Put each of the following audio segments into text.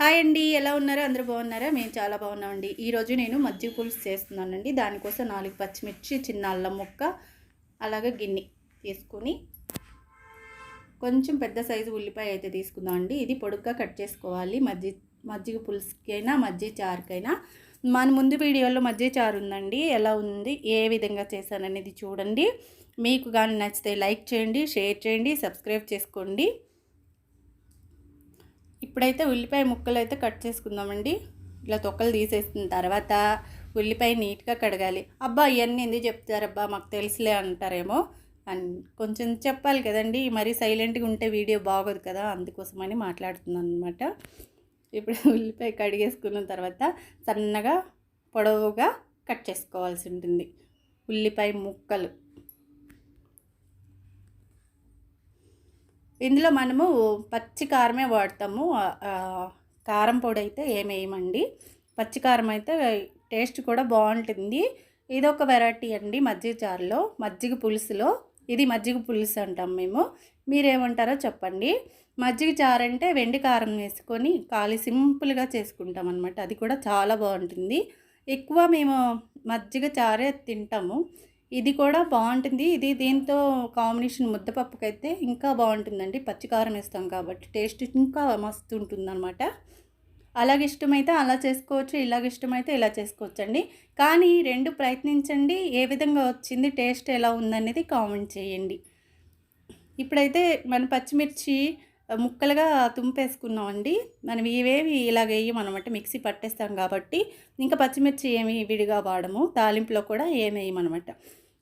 Hi అండి ఎలా ఉన్నారో? అందరూ బాగున్నారా? మేము చాలా బాగున్నామండి. ఈరోజు నేను మజ్జిగ పులుసు చేస్తున్నానండి. దానికోసం నాలుగు పచ్చిమిర్చి చిన్న అల్లం ముక్క అలాగే గిన్నె తీసుకుని కొంచెం పెద్ద సైజు ఉల్లిపాయ అయితే తీసుకుందాం అండి ఇది పొడుగ్గా కట్ చేసుకోవాలి. మజ్జి మజ్జిగ పులుసుకైనా మజ్జిగ చారుకైనా. మన ముందు వీడియోలో మజ్జిగ చారు ఉందండి. ఎలా ఉంది? ఏ విధంగా చేశాననేది చూడండి. మీకు కానీ నచ్చితే లైక్ చేయండి షేర్ చేయండి సబ్స్క్రైబ్ చేసుకోండి. ఇప్పుడైతే ఉల్లిపాయ ముక్కలు అయితే కట్ చేసుకుందామండి. ఇలా తొక్కలు తీసేసిన తర్వాత ఉల్లిపాయ నీట్గా కడగాలి. అబ్బా ఇవన్నీ ఎందుకు చెప్తారబ్బా మాకు తెలుసులే అంటారేమో. అండ్ కొంచెం చెప్పాలి కదండి. మరీ సైలెంట్గా ఉంటే వీడియో బాగోదు కదా అందుకోసమని మాట్లాడుతున్నాను అనమాట ఇప్పుడు ఉల్లిపాయ కడిగేసుకున్న తర్వాత సన్నగా పొడవుగా కట్ చేసుకోవాల్సి ఉంటుంది. ఉల్లిపాయ ముక్కలు. ఇందులో మనము పచ్చి కారమే వాడతాము. కారం పొడి అయితే ఏమేయమండి పచ్చి కారం అయితే టేస్ట్ కూడా బాగుంటుంది. ఇదొక వెరైటీ అండి మజ్జిగ చారులో మజ్జిగ పులుసులో. ఇది మజ్జిగ పులుసు అంటాం మేము. మీరేమంటారో చెప్పండి. మజ్జిగ చారు అంటే వెండి కారం వేసుకొని ఖాళీ సింపుల్గా చేసుకుంటాం అనమాట అది కూడా చాలా బాగుంటుంది. ఎక్కువ మేము మజ్జిగ చారే తింటాము. ఇది కూడా బాగుంటుంది. ఇది దీంతో కాంబినేషన్ ముద్దపప్పుకైతే ఇంకా బాగుంటుందండి. పచ్చికారం వేస్తాం కాబట్టి టేస్ట్ ఇంకా మస్తు ఉంటుంది అనమాట అలాగ ఇష్టమైతే అలా చేసుకోవచ్చు ఇలాగ ఇష్టమైతే ఇలా చేసుకోవచ్చు అండి కానీ రెండు ప్రయత్నించండి. ఏ విధంగా వచ్చింది టేస్ట్ ఎలా ఉందనేది కామెంట్ చేయండి. ఇప్పుడైతే మన పచ్చిమిర్చి ముక్కలుగా తుంపేసుకున్నామండి. మనం ఇవేవి ఇలాగ వేయమనమాట మిక్సీ పట్టేస్తాం కాబట్టి ఇంకా పచ్చిమిర్చి ఏమి విడిగా వాడము. తాలింపులో కూడా ఏమి వేయమనమాట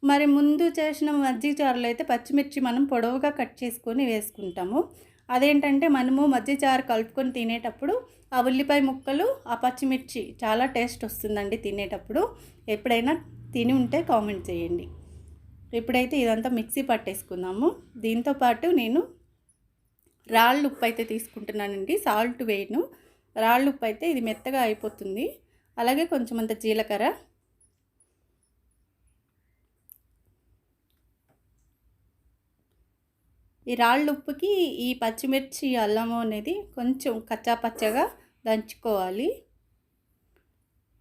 మరి ముందు చేసిన మజ్జిగ చారులో అయితే పచ్చిమిర్చి మనం పొడవుగా కట్ చేసుకొని వేసుకుంటాము. అదేంటంటే మనము మజ్జిగ చారు కలుపుకొని తినేటప్పుడు ఆ ఉల్లిపాయ ముక్కలు ఆ పచ్చిమిర్చి చాలా టేస్ట్ వస్తుందండి తినేటప్పుడు. ఎప్పుడైనా తిని ఉంటే కామెంట్ చేయండి. ఇప్పుడైతే ఇదంతా మిక్సీ పట్టేసుకుందాము దీంతోపాటు నేను రాళ్ళు ఉప్పు అయితే తీసుకుంటున్నానండి. సాల్ట్ వేయను. రాళ్ళు ఉప్పు అయితే ఇది మెత్తగా అయిపోతుంది. అలాగే కొంచెం అంత జీలకర్ర. ఈ రాళ్ళు ఉప్పుకి ఈ పచ్చిమిర్చి అల్లము అనేది కొంచెం కచ్చా పచ్చగా దంచుకోవాలి.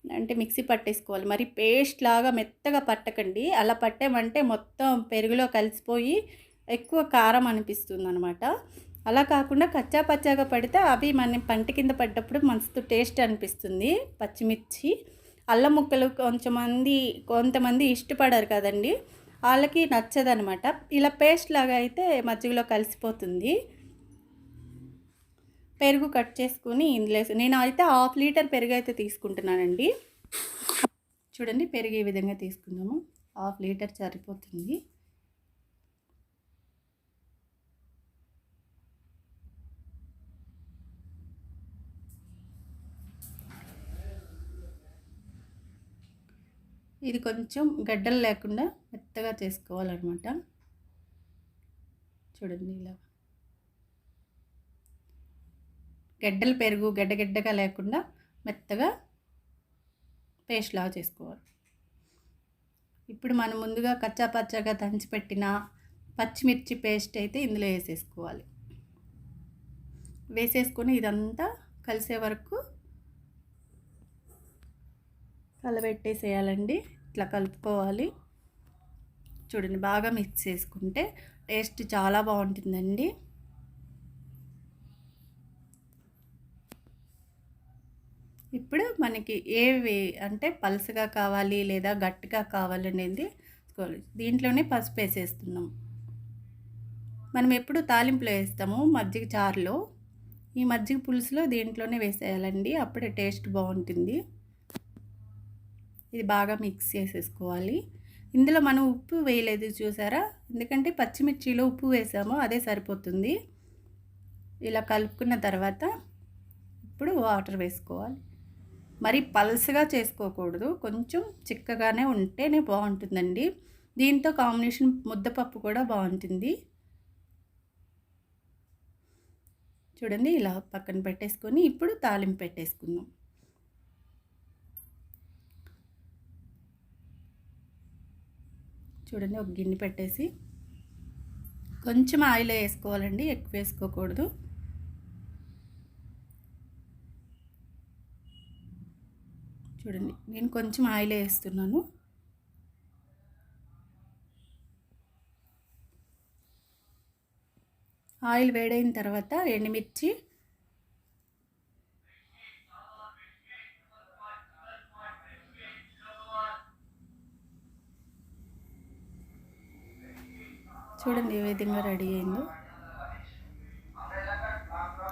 అంటే మిక్సీ పట్టేసుకోవాలి. మరి పేస్ట్ లాగా మెత్తగా పట్టకండి. అలా పట్టామంటే మొత్తం పెరుగులో కలిసిపోయి ఎక్కువ కారం అనిపిస్తుంది అనమాట అలా కాకుండా కచ్చా పచ్చాగా పడితే అవి మన పంట కింద పడ్డప్పుడు మస్తు టేస్ట్ అనిపిస్తుంది. పచ్చిమిర్చి అల్లం ముక్కలు కొంచెమంది కొంతమంది ఇష్టపడరు కదండి. వాళ్ళకి నచ్చదనమాట. ఇలా పేస్ట్ లాగా అయితే మజ్జిగలో కలిసిపోతుంది. పెరుగు కట్ చేసుకుని ఇందులో నేను అయితే హాఫ్ లీటర్ పెరుగు అయితే తీసుకుంటున్నానండి. చూడండి పెరుగు ఈ విధంగా తీసుకుందాము హాఫ్ లీటర్ సరిపోతుంది. ఇది కొంచెం గడ్డలు లేకుండా మెత్తగా చేసుకోవాలన్నమాట. చూడండి ఇలా. గడ్డలు పెరుగు గడ్డగడ్డగా లేకుండా మెత్తగా పేస్ట్ లాగా చేసుకోవాలి. ఇప్పుడు మనం ముందుగా కచ్చా పచ్చగా దంచిపెట్టిన పచ్చిమిర్చి పేస్ట్ అయితే ఇందులో వేసేసుకోవాలి. వేసేసుకొని ఇదంతా కలిసే వరకు కలబెట్టేసేయాలండి. ఇట్లా కలుపుకోవాలి. చూడండి బాగా మిక్స్ చేసుకుంటే టేస్ట్ చాలా బాగుంటుందండి. ఇప్పుడు మనకి ఏవి అంటే పలుసగా కావాలి లేదా గట్టిగా కావాలనేది దీంట్లోనే పసుపు వేసేస్తున్నాం. మనం ఎప్పుడు తాలింపులో వేస్తాము మజ్జిగ చారులో ఈ మజ్జిగ పులుసులో దీంట్లోనే వేసేయాలండి. అప్పుడే టేస్ట్ బాగుంటుంది. ఇది బాగా మిక్స్ చేసేసుకోవాలి. ఇందులో మనం ఉప్పు వేయలేదు చూసారా? ఎందుకంటే పచ్చిమిర్చిలో ఉప్పు వేసామో అదే సరిపోతుంది. ఇలా కలుపుకున్న తర్వాత ఇప్పుడు వాటర్ వేసుకోవాలి. మరి పల్స్గా చేసుకోకూడదు. కొంచెం చిక్కగానే ఉంటేనే బాగుంటుందండి. దీంతో కాంబినేషన్ ముద్దపప్పు కూడా బాగుంటుంది. చూడండి ఇలా పక్కన పెట్టేసుకొని ఇప్పుడు తాలింపు పెట్టేసుకుందాం. చూడండి ఒక గిన్నె పెట్టేసి కొంచెం ఆయిల్ వేసుకోవాలండి ఎక్కువ వేసుకోకూడదు. చూడండి నేను కొంచెం ఆయిల్ వేస్తున్నాను. ఆయిల్ వేడైన తర్వాత ఎండుమిర్చి చూడండి ఏ విధంగా రెడీ అయిందో.